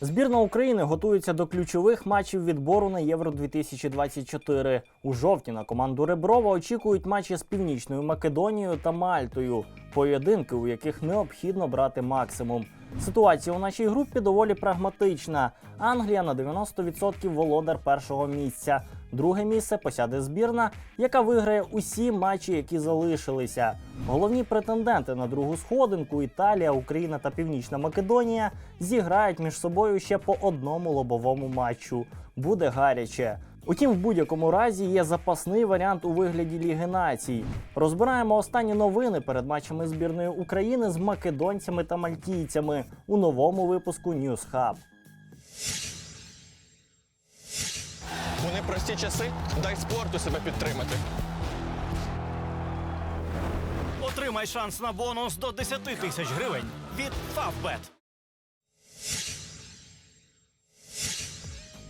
Збірна України готується до ключових матчів відбору на Євро 2024. У жовтні на команду Реброва очікують матчі з Північною Македонією та Мальтою. Поєдинки, у яких необхідно брати максимум. Ситуація у нашій групі доволі прагматична. Англія на 90% володар першого місця. Друге місце посяде збірна, яка виграє усі матчі, які залишилися. Головні претенденти на другу сходинку Італія, Україна та Північна Македонія зіграють між собою ще по одному лобовому матчу. Буде гаряче. Утім, в будь-якому разі є запасний варіант у вигляді Ліги націй. Розбираємо останні новини перед матчами збірної України з македонцями та мальтійцями у новому випуску News Hub. У непрості часи дай спорту себе підтримати. Отримай шанс на бонус до 10 тисяч гривень від Favbet.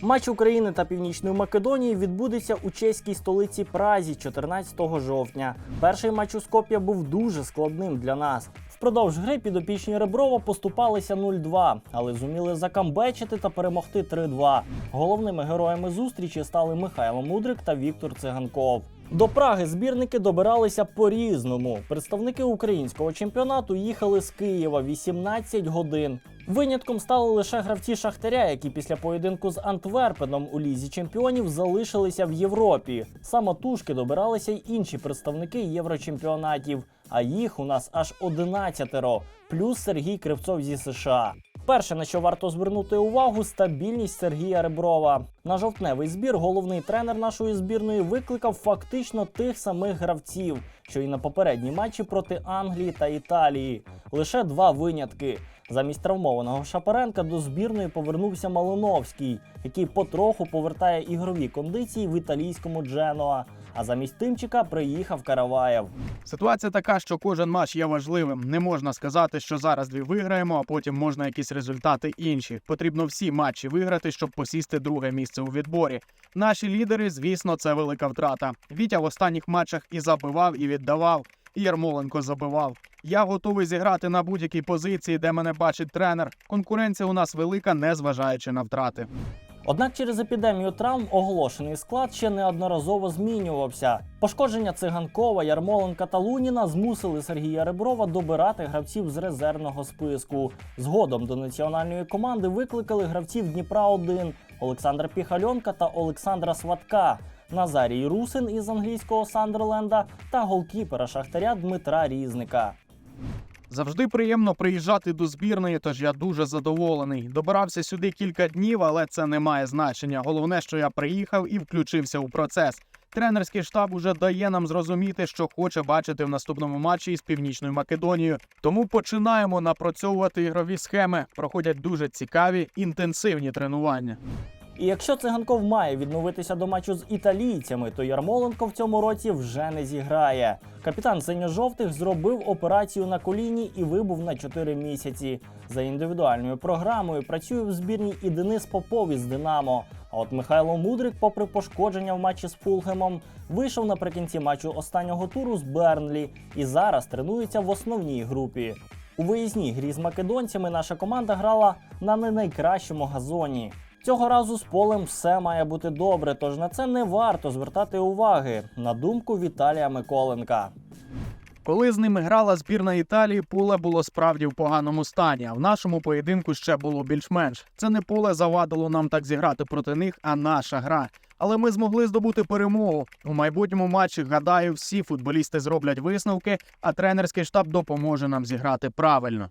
Матч України та Північної Македонії відбудеться у чеській столиці Празі 14 жовтня. Перший матч у Скоп'я був дуже складним для нас. Впродовж гри підопічні Реброва поступалися 0-2, але зуміли закамбечити та перемогти 3-2. Головними героями зустрічі стали Михайло Мудрик та Віктор Циганков. До Праги збірники добиралися по-різному. Представники українського чемпіонату їхали з Києва 18 годин. Винятком стали лише гравці Шахтаря, які після поєдинку з Антверпеном у лізі чемпіонів залишилися в Європі. Самотужки добиралися й інші представники єврочемпіонатів, а їх у нас аж 11, плюс Сергій Кривцов зі США. Перше, на що варто звернути увагу, стабільність Сергія Реброва. На жовтневий збір головний тренер нашої збірної викликав фактично тих самих гравців, що й на попередній матчі проти Англії та Італії. Лише два винятки. Замість травмованого Шапаренка до збірної повернувся Малиновський, який потроху повертає ігрові кондиції в італійському Дженоа. А замість Тимчика приїхав Караваєв. Ситуація така, що кожен матч є важливим. Не можна сказати, що зараз дві виграємо, а потім можна якісь результати інші. Потрібно всі матчі виграти, щоб посісти друге місце у відборі. Наші лідери, звісно, це велика втрата. Вітя в останніх матчах і забивав, і віддавав. Ярмоленко забивав. Я готовий зіграти на будь-якій позиції, де мене бачить тренер. Конкуренція у нас велика, не зважаючи на втрати. Однак через епідемію травм оголошений склад ще неодноразово змінювався. Пошкодження циганкова, Ярмоленка та Луніна змусили Сергія Реброва добирати гравців з резервного списку. Згодом до національної команди викликали гравців Дніпра 1 Олександра Піхальонка та Олександра Сватка. Назарій Русин із англійського Сандерленда та голкіпера Шахтаря Дмитра Різника. Завжди приємно приїжджати до збірної, тож я дуже задоволений. Добирався сюди кілька днів, але це не має значення. Головне, що я приїхав і включився у процес. Тренерський штаб уже дає нам зрозуміти, що хоче бачити в наступному матчі із північною Македонією. Тому починаємо напрацьовувати ігрові схеми. Проходять дуже цікаві інтенсивні тренування. І якщо циганков має відновитися до матчу з італійцями, то Ярмоленко в цьому році вже не зіграє. Капітан синьо-жовтих зробив операцію на коліні і вибув на 4 місяці. За індивідуальною програмою працює в збірній і Денис Попов із Динамо. А от Михайло Мудрик, попри пошкодження в матчі з Фулхемом, вийшов наприкінці матчу останнього туру з Бернлі і зараз тренується в основній групі. У виїзній грі з македонцями наша команда грала на не найкращому газоні. Цього разу з полем все має бути добре, тож на це не варто звертати уваги, на думку Віталія Миколенка. Коли з ними грала збірна Італії, поле було справді в поганому стані. А в нашому поєдинку ще було більш-менш. Це не поле завадило нам так зіграти проти них, а наша гра. Але ми змогли здобути перемогу. У майбутньому матчі, гадаю, всі футболісти зроблять висновки, а тренерський штаб допоможе нам зіграти правильно.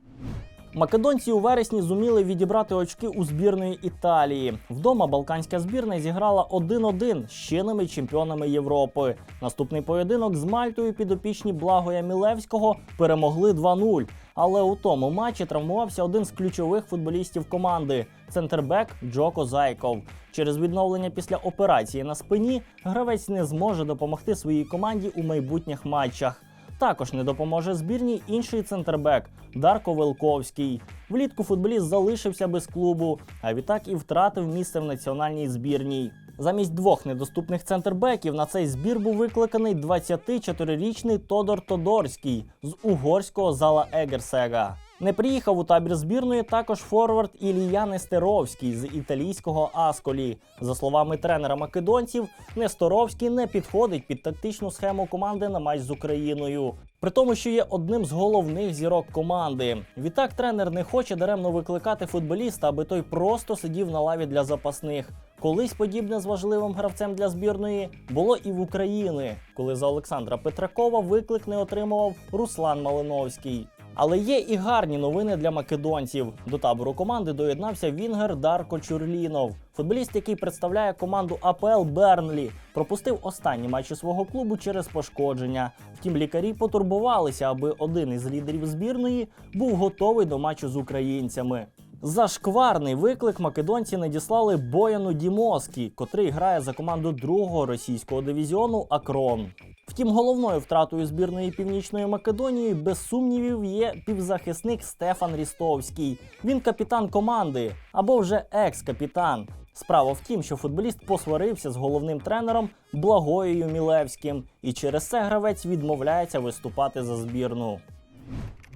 Македонці у вересні зуміли відібрати очки у збірної Італії. Вдома балканська збірна зіграла 1-1 з чинними чемпіонами Європи. Наступний поєдинок з Мальтою підопічні Благоя Мілевського перемогли 2-0. Але у тому матчі травмувався один з ключових футболістів команди центрбек Джоко Зайков. Через відновлення після операції на спині гравець не зможе допомогти своїй команді у майбутніх матчах. Також не допоможе збірній інший центрбек Дарко Велковський. Влітку футболіст залишився без клубу, а відтак і втратив місце в національній збірній. Замість двох недоступних центрбеків на цей збір був викликаний 24-річний Тодор Тодорський з угорського зала Егерсега. Не приїхав у табір збірної також форвард Ілія Нестеровський з італійського Асколі. За словами тренера македонців, Несторовський не підходить під тактичну схему команди на матч з Україною. При тому, що є одним з головних зірок команди. Відтак тренер не хоче даремно викликати футболіста, аби той просто сидів на лаві для запасних. Колись подібне з важливим гравцем для збірної було і в Україні, коли за Олександра Петракова виклик не отримував Руслан Малиновський. Але є і гарні новини для македонців. До табору команди доєднався Вінгер Дарко Чурлінов. Футболіст, який представляє команду АПЛ Бернлі, пропустив останні матчі свого клубу через пошкодження. Втім, лікарі потурбувалися, аби один із лідерів збірної був готовий до матчу з українцями. Зашкварний виклик македонці надіслали Бояну Дімоскі, котрий грає за команду другого російського дивізіону Акрон. Втім, головною втратою збірної Північної Македонії без сумнівів є півзахисник Стефан Рістовський. Він капітан команди або вже екс-капітан. Справа в тім, що футболіст посварився з головним тренером Благоєю Мілевським, і через це гравець відмовляється виступати за збірну.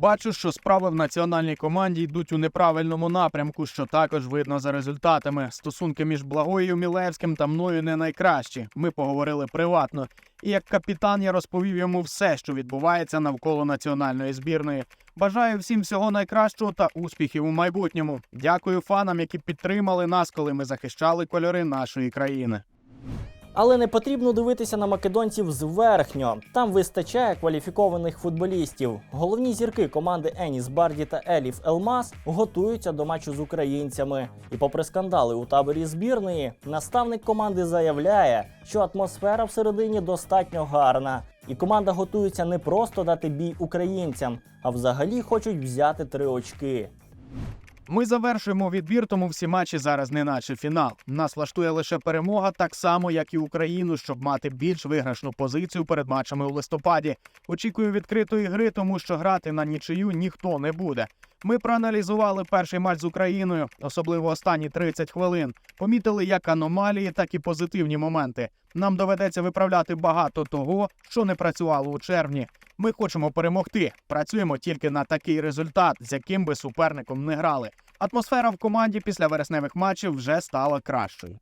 Бачу, що справи в національній команді йдуть у неправильному напрямку, що також видно за результатами. Стосунки між Благоєю Мілевським та мною не найкращі. Ми поговорили приватно. І як капітан я розповів йому все, що відбувається навколо національної збірної. Бажаю всім всього найкращого та успіхів у майбутньому. Дякую фанам, які підтримали нас, коли ми захищали кольори нашої країни. Але не потрібно дивитися на македонців зверхньо. Там вистачає кваліфікованих футболістів. Головні зірки команди Еніс Барді та Еліф Елмас готуються до матчу з українцями. І попри скандали у таборі збірної, наставник команди заявляє, що атмосфера всередині достатньо гарна. І команда готується не просто дати бій українцям, а взагалі хочуть взяти три очки. Ми завершуємо відбір, тому всі матчі зараз не наче фінал. Нас влаштує лише перемога, так само як і Україну, щоб мати більш виграшну позицію перед матчами у листопаді. Очікую відкритої гри, тому що грати на нічию ніхто не буде. Ми проаналізували перший матч з Україною, особливо останні 30 хвилин. Помітили як аномалії, так і позитивні моменти. Нам доведеться виправляти багато того, що не працювало у червні. Ми хочемо перемогти. Працюємо тільки на такий результат, з яким би суперником не грали. Атмосфера в команді після вересневих матчів вже стала кращою.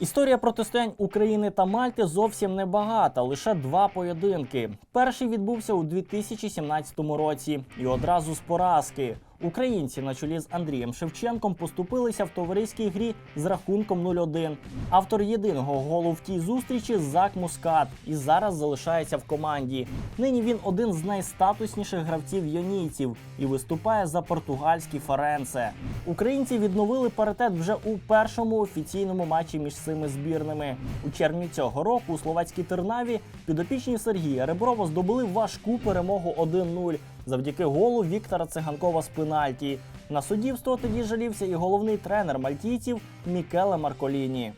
Історія протистоянь України та Мальти зовсім не багата, лише два поєдинки. Перший відбувся у 2017 році і одразу з поразки. Українці на чолі з Андрієм Шевченком поступилися в товариській грі з рахунком 0-1. Автор єдиного голу в тій зустрічі Зак Мускат і зараз залишається в команді. Нині він один з найстатусніших гравців йонійців і виступає за португальський Ференце. Українці відновили паритет вже у першому офіційному матчі між цими збірними. У червні цього року у словацькій Тернаві підопічні Сергія Реброва здобули важку перемогу 1-0 завдяки голу Віктора Циганкова з пенальті. На суддівство тоді жалівся і головний тренер мальтійців Мікеле Марколіні.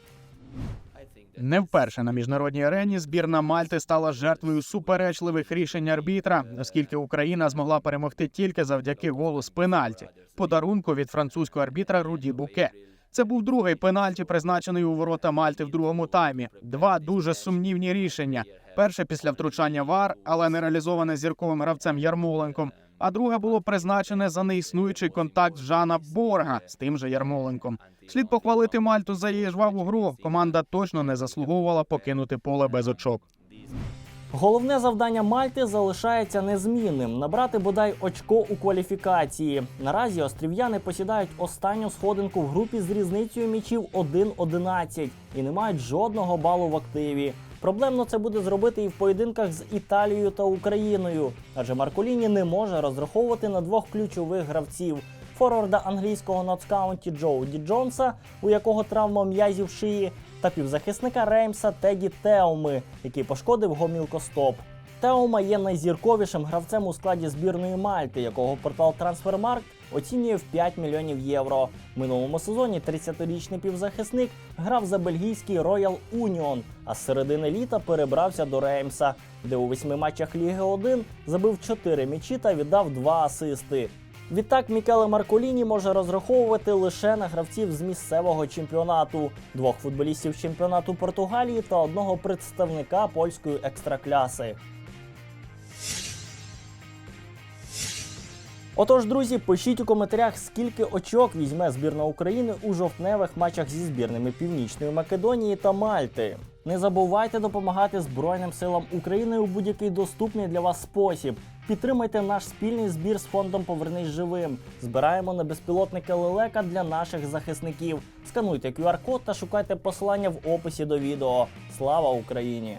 Не вперше на міжнародній арені збірна Мальти стала жертвою суперечливих рішень арбітра, оскільки Україна змогла перемогти тільки завдяки голу з пенальті, подарунку від французького арбітра Руді Буке. Це був другий пенальті, призначений у ворота Мальти в другому таймі. Два дуже сумнівні рішення. Перше після втручання ВАР, але не реалізоване зірковим гравцем Ярмоленком. А друге було призначене за неіснуючий контакт Жана Борга з тим же Ярмоленком. Слід похвалити Мальту за її жваву гру. Команда точно не заслуговувала покинути поле без очок. Головне завдання Мальти залишається незмінним набрати бодай очко у кваліфікації. Наразі острів'яни посідають останню сходинку в групі з різницею м'ячів 1-11 і не мають жодного балу в активі. Проблемно це буде зробити і в поєдинках з Італією та Україною, адже Маркуліні не може розраховувати на двох ключових гравців. Форварда англійського нацкаунті Джоуді Джонса, у якого травма м'язів шиї, та півзахисника Реймса Теді Теоми, який пошкодив гомілкостоп. Теома є найзірковішим гравцем у складі збірної Мальти, якого портал Трансфермаркт оцінює в 5 мільйонів євро. Минулому сезоні 30-річний півзахисник грав за бельгійський Royal Union, а з середини літа перебрався до Реймса, де у восьми матчах Ліги 1 забив 4 м'ячі та віддав 2 асисти. Відтак Мікеле Марколіні може розраховувати лише на гравців з місцевого чемпіонату, двох футболістів чемпіонату Португалії та одного представника польської екстракляси. Отож, друзі, пишіть у коментарях, скільки очок візьме збірна України у жовтневих матчах зі збірними Північної Македонії та Мальти. Не забувайте допомагати Збройним силам України у будь-який доступний для вас спосіб. Підтримайте наш спільний збір з фондом Повернись живим. Збираємо на безпілотники лелека для наших захисників. Скануйте QR-код та шукайте посилання в описі до відео. Слава Україні!